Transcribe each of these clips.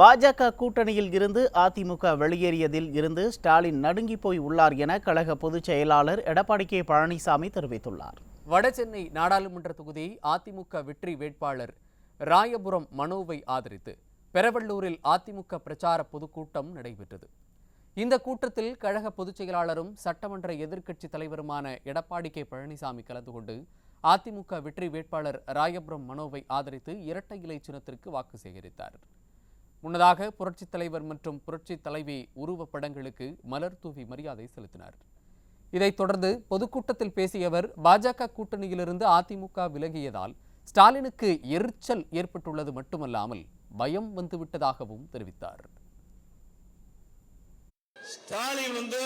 பாஜக கூட்டணியில் இருந்து அதிமுக வெளியேறியதில் இருந்து ஸ்டாலின் நடுங்கி போய் உள்ளார் என கழக பொதுச் செயலாளர் எடப்பாடி கே பழனிசாமி தெரிவித்துள்ளார். வடசென்னை நாடாளுமன்ற தொகுதி அதிமுக வெற்றி வேட்பாளர் ராயபுரம் மனோவை ஆதரித்து பெரவள்ளூரில் அதிமுக பிரச்சார பொதுக்கூட்டம் நடைபெற்றது. இந்த கூட்டத்தில் கழக பொதுச் செயலாளரும் சட்டமன்ற எதிர்க்கட்சி தலைவருமான எடப்பாடி கே பழனிசாமி கலந்து கொண்டு அதிமுக வெற்றி வேட்பாளர் ராயபுரம் மனோவை ஆதரித்து இரட்டை இலை சின்னத்திற்கு வாக்கு சேகரித்தார். முன்னதாக புரட்சித் தலைவர் மற்றும் புரட்சித் தலைவி உருவப்படங்களுக்கு மலர் தூவி மரியாதை செலுத்தினார். இதைத் தொடர்ந்து பொதுக்கூட்டத்தில் பேசியவர் பாஜக கூட்டணியிலிருந்து அதிமுக விலகியதால் ஸ்டாலினுக்கு எரிச்சல் ஏற்பட்டுள்ளது மட்டுமல்லாமல் பயம் வந்துவிட்டதாகவும் தெரிவித்தார். ஸ்டாலின் வந்து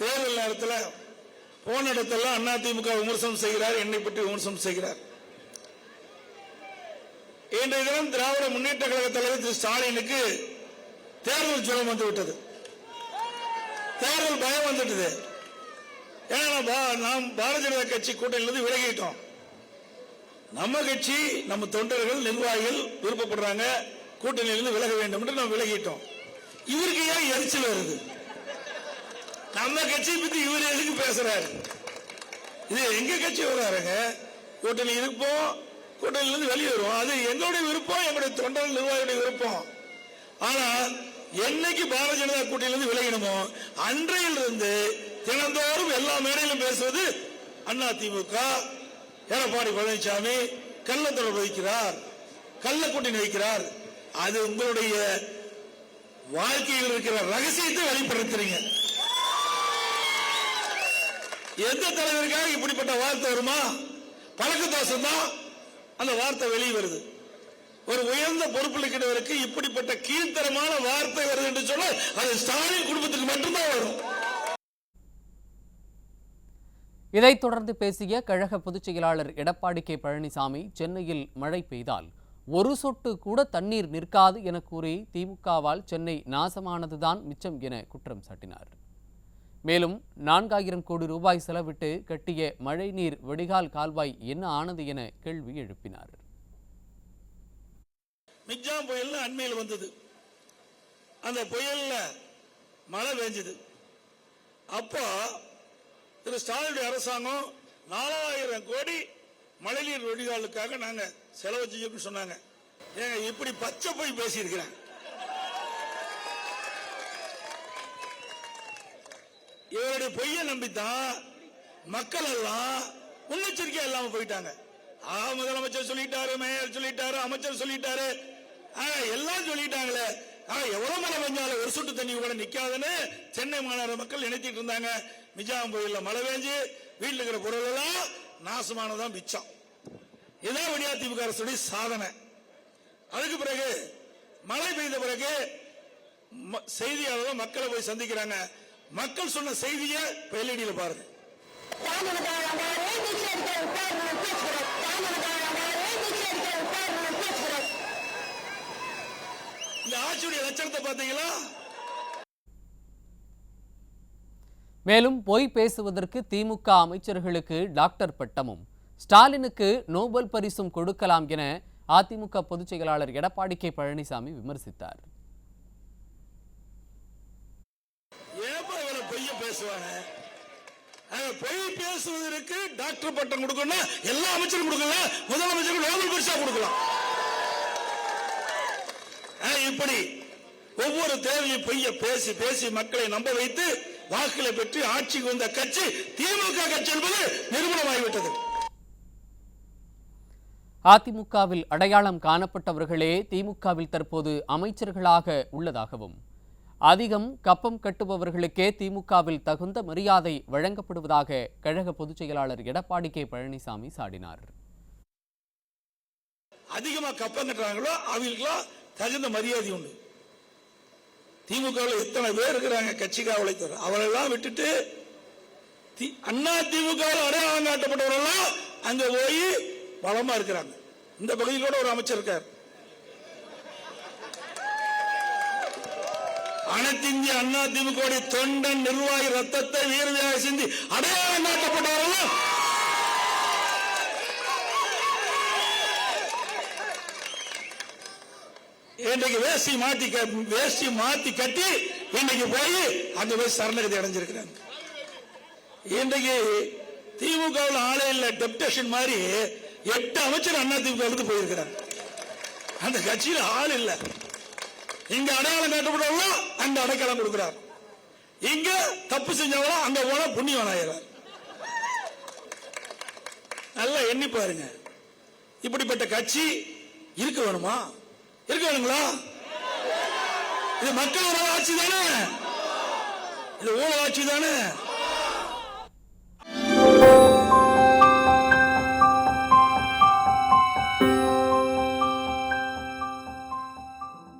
தேர்தல் நேரத்தில் போன இடத்துல அதிமுக விமர்சனம் செய்கிறார் என்னை பற்றி விமர்சனம் செய்கிறார். இன்றைய தினம் திராவிட முன்னேற்ற கழக தலைவர் திரு ஸ்டாலினுக்கு தேர்தல் ஜுரம் வந்துவிட்டது தேர்தல் பயம் வந்துட்டது. ஏன்னா நாம் பாரதிய ஜனதா கட்சி கூட்டணியிலிருந்து விலகிட்டோம். நம்ம கட்சி நம்ம தொண்டர்கள் நிர்வாகிகள் விருப்பப்படுறாங்க கூட்டணியிலிருந்து விலக வேண்டும் என்று நம்ம விலகிட்டோம். இவருக்கு ஏன் எரிச்சல் வருது? நம்ம கட்சியை பத்தி இவர் எதுக்கு பேசுறாரு? இது எங்க கட்சி வராருங்க? கூட்டணி இருப்போம் கூட்டணியிலிருந்து வெளியே வரும். அது எங்களுடைய விருப்பம் எங்களுடைய தொண்டர் நிர்வாகிகளுடைய விருப்பம். ஆனா என்னைக்கு பாரதிய ஜனதா கூட்டணியிலிருந்து விலகினமோ அன்றையிலிருந்து தினந்தோறும் எல்லா மேடையிலும் பேசுவது அண்ணா திமுக எடப்பாடி பழனிசாமி கள்ளத்தொடர் வைக்கிறார் கள்ள கூட்டணி வைக்கிறார். அது உங்களுடைய வாழ்க்கையில் இருக்கிற ரகசியத்தை வெளிப்படுத்துறீங்க. எந்த தலைவருக்காக இப்படிப்பட்ட வார்த்தை வருமா? பழக்க தோஷம் தான் அந்த வார்த்தை வெளியே வருது. ஒரு உயர்ந்த பொறுப்பில் இருக்கிறவருக்கு இப்படிப்பட்ட கீழ்த்தரமான வார்த்தை வருது என்று சொன்னா அது ஸ்டாலின் குடும்பத்துக்கு மட்டும்தான் வரும். இதைத் தொடர்ந்து பேசிய கழக பொதுச் செயலாளர் எடப்பாடி கே. பழனிசாமி சென்னையில் மழை பெய்தால் ஒரு சொட்டு கூட தண்ணீர் நிற்காது என கூறி திமுகவால் சென்னை நாசமானதுதான் மிச்சம் என குற்றம் சாட்டினார். மேலும் நான்காயிரம் கோடி ரூபாய் செலவிட்டு கட்டிய மழைநீர் வடிகால் கால்வாய் என்ன ஆனது என கேள்வி எழுப்பினார். மிக்ஜாம் புயல் அண்மையில் வந்தது. அந்த புயல்ல மழை பெஞ்சது. அப்போ திரு ஸ்டாலினுடைய அரசாங்கம் நாலாயிரம் கோடி மழைநீர் வடிகாலுக்காக நாங்க செலவு செய்யணும்னு சொன்னாங்க. ஏங்க இப்படி பச்சை போய் பேசியிருக்கிறேன். இவருடைய பொய்யை நம்பித்தான் மக்கள் எல்லாம் முன்னெச்சரிக்கை இல்லாம போயிட்டாங்க. ஆ முதலமைச்சர் சொல்லிட்டாரு மேயர் சொல்லிட்டாரு அமைச்சர் சொல்லிட்டாரு. ஆ, எல்லாம் சொல்லிட்டாங்களே. ஆ, எவ்வளவு மழை பெஞ்சாலும் ஒரு சொட்டு தண்ணி கூட நிக்காதுன்னு சென்னை மாநகர மக்கள் நினைச்சிட்டு இருந்தாங்க. நிஜாம் புயல்ல மழை பெஞ்சு வீட்டில் இருக்கிற பொருள் எல்லாம் நாசமானதான் மிச்சம் இதான் அதிமுக அரசுடைய சாதனை. அதுக்கு பிறகு மழை பெய்த பிறகு ம- செய்தியாளர்கள் மக்களை போய் சந்திக்கிறாங்க. மக்கள் சொன்ன செய்தியை எல்இடியில பாருங்க. இந்த ஆட்சியுடைய லட்சணத்தை பாத்தீங்களா மேலும் பொய் பேசுவதற்கு திமுக அமைச்சர்களுக்கு டாக்டர் பட்டமும். ஸ்டாலினுக்கு நோபல் பரிசும் கொடுக்கலாம் என அதிமுக பொதுச் செயலாளர் எடப்பாடி கே பழனிசாமி விமர்சித்தார் ஏப்பா இவரை பொய்ய பேசுவாங்க. பொய் பேசுவதற்கு டாக்டர் பட்டம் கொடுக்கணும் எல்லா அமைச்சரும் கொடுக்கலாம் முதலமைச்சருக்கு நோபல் பரிசா கொடுக்கலாம். இப்படி ஒவ்வொரு தேவையும் பொய்ய பேசி பேசி மக்களை நம்ப வைத்து வாக்குகளை பெற்று ஆட்சிக்கு வந்த கட்சி திமுக கட்சி என்பது நிறுவனமாகிவிட்டது அதிமுகவில் அடையாளம் காணப்பட்டவர்களே திமுகவில் தற்போது அமைச்சர்களாக உள்ளதாகவும் அதிகம் கப்பம் கட்டுபவர்களுக்கே திமுகவில் தகுந்த மரியாதை வழங்கப்படுவதாக கழக பொதுச் செயலாளர் எடப்பாடி கே பழனிசாமி சாடினார். அதிகமா கப்பம் கட்டுறாங்களோ அவங்களுக்கெல்லாம் தகுந்த மரியாதை உண்டு. திமுக எத்தனை பேர் இருக்கிறாங்க கட்சிக்காக உழைத்தவர்? அவரெல்லாம் விட்டுட்டு தி- அண்ணா திமுக அடையாளம் காட்டப்பட்டவரெல்லாம் அங்க போய் பலமா இருக்கிறாங்க. இந்த பகுதியில் கூட ஒரு அமைச்சர் இருக்கார். அனைத்து இந்திய அண்ணா திமுக தொண்டன் நிர்வாகி ரத்தத்தை வீரதியாக சிந்தி அடையாளம் காட்டப்பட்டவரெல்லாம் இன்றைக்கு வேஷ்டி மாத்தி க- வேஷ்டி மாத்தி கட்டி இன்னைக்கு போய் அங்க போய் சரணகதி அடைஞ்சிருக்கிறாங்க. இன்றைக்கு திமுகவில் ஆளே இல்ல டெப்டேஷன் மாதிரி எட்டு அமைச்சர் அண்ணா திமுக போயிருக்கிறாங்க. அந்த கட்சியில் ஆள் இல்ல. இங்க அடையாளம் காட்டப்படவோ அங்க அடைக்கலம் கொடுக்கிறார். இங்க தப்பு செஞ்சவங்களோ அங்க போன புண்ணியவன் ஆயிடுறார் நல்லா எண்ணி பாருங்க. இப்படிப்பட்ட கட்சி இருக்க வேணுமா? இருக்க வேணுங்களா? இது மக்கள் ஆட்சி தானே? இது ஊழல் ஆட்சி தானே?